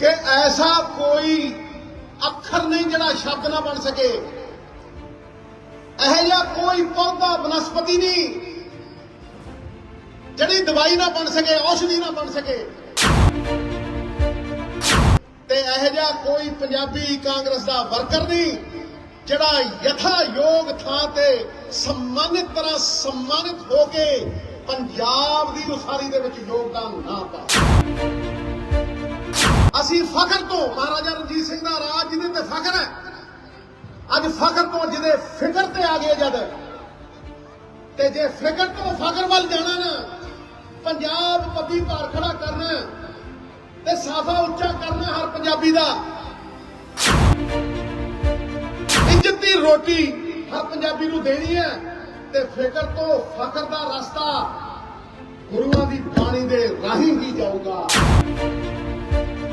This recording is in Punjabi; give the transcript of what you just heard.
ਕਿ ਐਸਾ ਕੋਈ ਅੱਖਰ ਨਹੀਂ ਜਿਹੜਾ ਸ਼ਬਦ ਨਾ ਬਣ ਸਕੇ। ਇਹ ਜਿਹਾ ਕੋਈ ਪੌਦਾ ਬਨਸਪਤੀ ਨਹੀਂ, ਜਿਹੜੀ ਦਵਾਈ ਨਾ ਬਣ ਸਕੇ, ਔਸ਼ਧੀ ਨਾ ਬਣ ਸਕੇ। ਤੇ ਇਹ ਜਿਹਾ ਕੋਈ ਪੰਜਾਬੀ ਕਾਂਗਰਸ ਦਾ ਵਰਕਰ ਨਹੀਂ, ਜਿਹੜਾ ਯਥਾ ਯੋਗ ਥਾਂ ਤੇ ਸਨਮਾਨਿਤ ਤਰ੍ਹਾਂ ਸਨਮਾਨਿਤ ਹੋ ਕੇ ਪੰਜਾਬ ਦੀ ਉਸਾਰੀ ਦੇ ਵਿੱਚ ਯੋਗਦਾਨ ਨਾ ਪਾਵੇ ਅਸੀਂ ਫਖਰ ਤੋਂ, ਮਹਾਰਾਜਾ ਰਣਜੀਤ ਸਿੰਘ ਦਾ ਰਾਜ ਜਿਹਦੇ ਤੇ ਫਖਰ ਹੈ, ਅੱਜ ਫਖਰ ਤੋਂ ਜਿਹਦੇ ਫਿਕਰ ਤੇ ਆ ਗਏ ਜਦ, ਤੇ ਜੇ ਫਿਕਰ ਤੋਂ ਫਖਰ ਵੱਲ ਜਾਣਾ ਨਾ, ਪੰਜਾਬ ਪੱਬੀ ਭਾਰ ਖੜਾ ਕਰਨਾ, ਤੇ ਸਾਫਾ ਉੱਚਾ ਕਰਨਾ ਹਰ ਪੰਜਾਬੀ ਦਾ। ਇੱਜ਼ਤ ਦੀ ਰੋਟੀ ਹਰ ਪੰਜਾਬੀ ਨੂੰ ਦੇਣੀ ਹੈ, ਤੇ ਫਿਕਰ ਤੋਂ ਫਖਰ ਦਾ ਰਸਤਾ ਗੁਰੂਆਂ ਦੀ ਬਾਣੀ ਦੇ ਰਾਹੀਂ ਹੀ ਜਾਊਗਾ।